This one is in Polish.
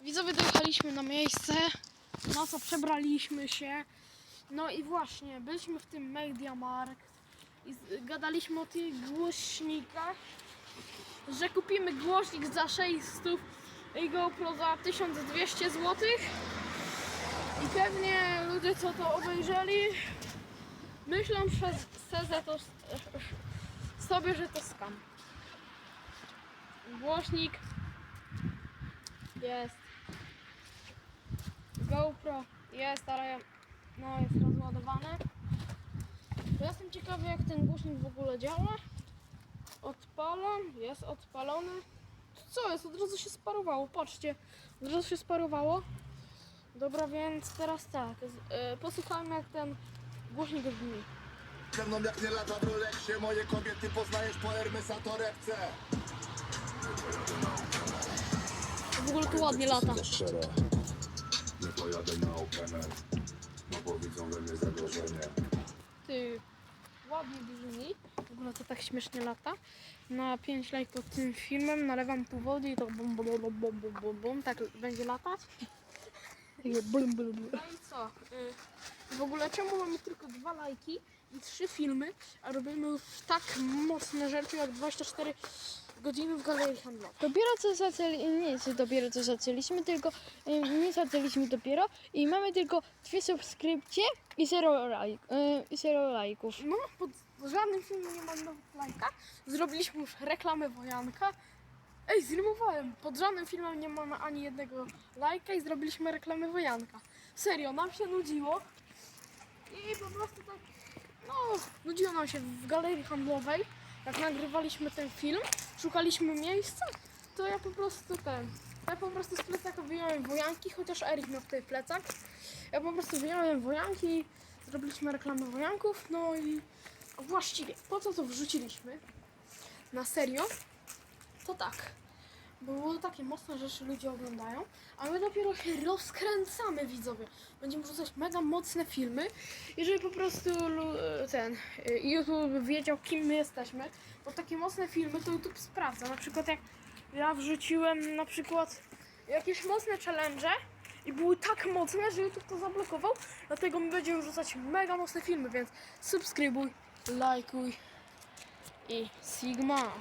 Widzowie dojechaliśmy na miejsce, na co przebraliśmy się. No i właśnie, byliśmy w tym Mediamarkt i gadaliśmy o tych głośnikach, że kupimy głośnik za 600 i GoPro za 1200 zł. I pewnie ludzie co to obejrzeli myślą że se- to, sobie, że to skam. Głośnik jest. GoPro jest, ale no jest rozładowane. To jestem ciekawy jak ten głośnik w ogóle działa. Odpalam, jest odpalony. Co jest? Od razu się sparowało, patrzcie. Od razu się sparowało. Dobra, więc teraz tak. Z, y, posłuchajmy jak ten głośnik brzmi. Ze mną jak nie lata w Rolexie Moje kobiety poznajesz po Hermesa torebce W ogóle tu ładnie lata. To pojadę na openę No bo widzą we mnie zagrożenie Ty ładnie brzmi. W ogóle to tak śmiesznie lata. Na 5 lajk pod tym filmem nalewam tu wody i to bum bum bum bum bum bum bum tak będzie latać. Takie blum, blum, blum. No i co? Y, W ogóle czemu mamy tylko dwa lajki i trzy filmy, a robimy już tak mocne rzeczy jak 24 godziny w galerii handlowej. Dopiero co zaczęli, nie co dopiero co zaczęliśmy, tylko y, nie zaczęliśmy dopiero i mamy tylko dwie subskrypcje i zero, lajk, y, zero lajków. No, pod żadnym filmem nie ma nawet lajka. Zrobiliśmy już reklamę Wojanka. Ej, zrymowałem. Pod żadnym filmem nie mamy ani jednego lajka i zrobiliśmy reklamę Wojanka. Serio, nam się nudziło. I po prostu tak, no, nudziło nam się w galerii handlowej. Jak nagrywaliśmy ten film, szukaliśmy miejsca, to ja po prostu ten, ja po prostu z plecaka wyjąłem wojanki, chociaż Erik miał tutaj plecak. Ja po prostu wyjąłem wojanki, zrobiliśmy reklamę wojanków, no i właściwie po co to wrzuciliśmy? Na serio? To tak. Było takie mocne rzeczy ludzie oglądają, a my dopiero się rozkręcamy widzowie. Będziemy wrzucać mega mocne filmy i żeby po prostu ten y, YouTube wiedział kim my jesteśmy. Bo takie mocne filmy to YouTube sprawdza. Na przykład jak ja wrzuciłem na przykład jakieś mocne challenge i były tak mocne, że YouTube to zablokował. Dlatego my będziemy wrzucać mega mocne filmy, więc subskrybuj, lajkuj i Sigma.